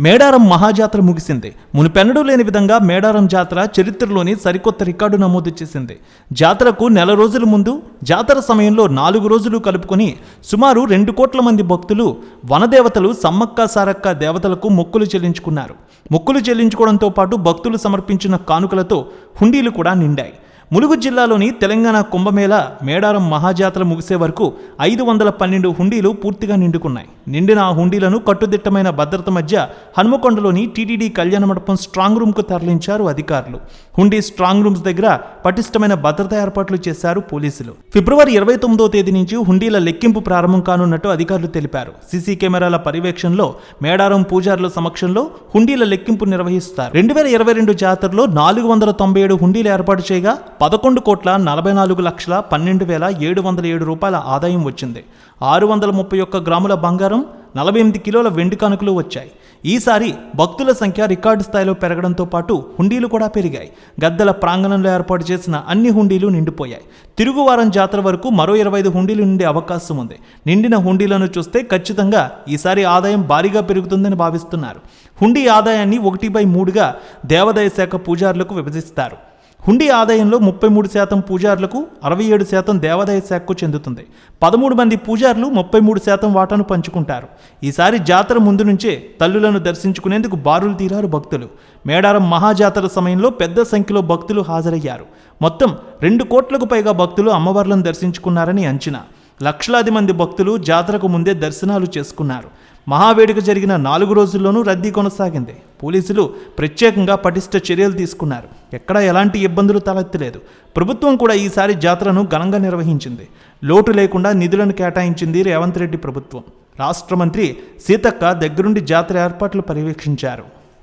మేడారం మహాజాతర ముగిసింది. మునుపెన్నడూ లేని విధంగా మేడారం జాతర చరిత్రలోని సరికొత్త రికార్డు నమోదు చేసింది. జాతరకు నెల రోజుల ముందు జాతర సమయంలో నాలుగు రోజులు కలుపుకొని సుమారు రెండు కోట్ల మంది భక్తులు వనదేవతలు సమ్మక్క సారక్క దేవతలకు మొక్కులు చెల్లించుకున్నారు. మొక్కులు చెల్లించుకోవడంతో పాటు భక్తులు సమర్పించిన కానుకలతో హుండీలు కూడా నిండాయి. ములుగు జిల్లాలోని తెలంగాణ కుంభమేళ మేడారం మహాజాతర ముగిసే వరకు ఐదు వందల పన్నెండు హుండీలు పూర్తిగా నిండుకున్నాయి. నిండిన ఆ హుండీలను కట్టుదిట్టమైన భద్రత మధ్య హనుమకొండలోని టీటీడీ కళ్యాణ మండపం స్ట్రాంగ్ రూమ్కు తరలించారు అధికారులు. హుండీ స్ట్రాంగ్ రూమ్స్ దగ్గర పటిష్టమైన భద్రతా ఏర్పాట్లు చేశారు పోలీసులు. ఫిబ్రవరి ఇరవై తొమ్మిదో తేదీ నుంచి హుండీల లెక్కింపు ప్రారంభం కానున్నట్టు అధికారులు తెలిపారు. సీసీ కెమెరాల పర్యవేక్షణలో మేడారం పూజారుల సమక్షంలో హుండీల లెక్కింపు నిర్వహిస్తారు. రెండు వేల ఇరవై రెండు జాతరలో నాలుగు వందల తొంభై ఏడు హుండీలు ఏర్పాటు చేయగా పదకొండు కోట్ల నలభై నాలుగు లక్షల పన్నెండు వేల ఏడు వందల ఏడు రూపాయల ఆదాయం వచ్చింది. ఆరు వందల ముప్పై ఒక్క గ్రాముల బంగారం నలభై ఎనిమిది కిలోల వెండి కానుకలు వచ్చాయి. ఈసారి భక్తుల సంఖ్య రికార్డు స్థాయిలో పెరగడంతో పాటు హుండీలు కూడా పెరిగాయి. గద్దెల ప్రాంగణంలో ఏర్పాటు చేసిన అన్ని హుండీలు నిండిపోయాయి. తిరుగువారం జాతర వరకు మరో ఇరవై ఐదు హుండీలు నిండే అవకాశం ఉంది. నిండిన హుండీలను చూస్తే ఖచ్చితంగా ఈసారి ఆదాయం భారీగా పెరుగుతుందని భావిస్తున్నారు. హుండీ ఆదాయాన్ని ఒకటి బై మూడుగా దేవాదాయ శాఖ పూజారులకు విభజిస్తారు. హుండీ ఆదాయంలో ముప్పై మూడు శాతం పూజారులకు అరవై ఏడు శాతం దేవాదాయ శాఖకు చెందుతుంది. పదమూడు మంది పూజారులు ముప్పై మూడు శాతం వాటాను పంచుకుంటారు. ఈసారి జాతర ముందు నుంచే తల్లులను దర్శించుకునేందుకు బారులు తీరారు భక్తులు. మేడారం మహాజాతర సమయంలో పెద్ద సంఖ్యలో భక్తులు హాజరయ్యారు. మొత్తం రెండు కోట్లకు పైగా భక్తులు అమ్మవార్లను దర్శించుకున్నారని అంచనా. లక్షలాది మంది భక్తులు జాతరకు ముందే దర్శనాలు చేసుకున్నారు. మహావేడుక జరిగిన నాలుగు రోజుల్లోనూ రద్దీ కొనసాగింది. పోలీసులు ప్రత్యేకంగా పటిష్ట చర్యలు తీసుకున్నారు. ఎక్కడా ఎలాంటి ఇబ్బందులు తలెత్తలేదు. ప్రభుత్వం కూడా ఈసారి జాతరను ఘనంగా నిర్వహించింది. లోటు లేకుండా నిధులను కేటాయించింది రేవంత్ రెడ్డి ప్రభుత్వం. రాష్ట్ర మంత్రి సీతక్క దగ్గరుండి జాతర ఏర్పాట్లు పర్యవేక్షించారు.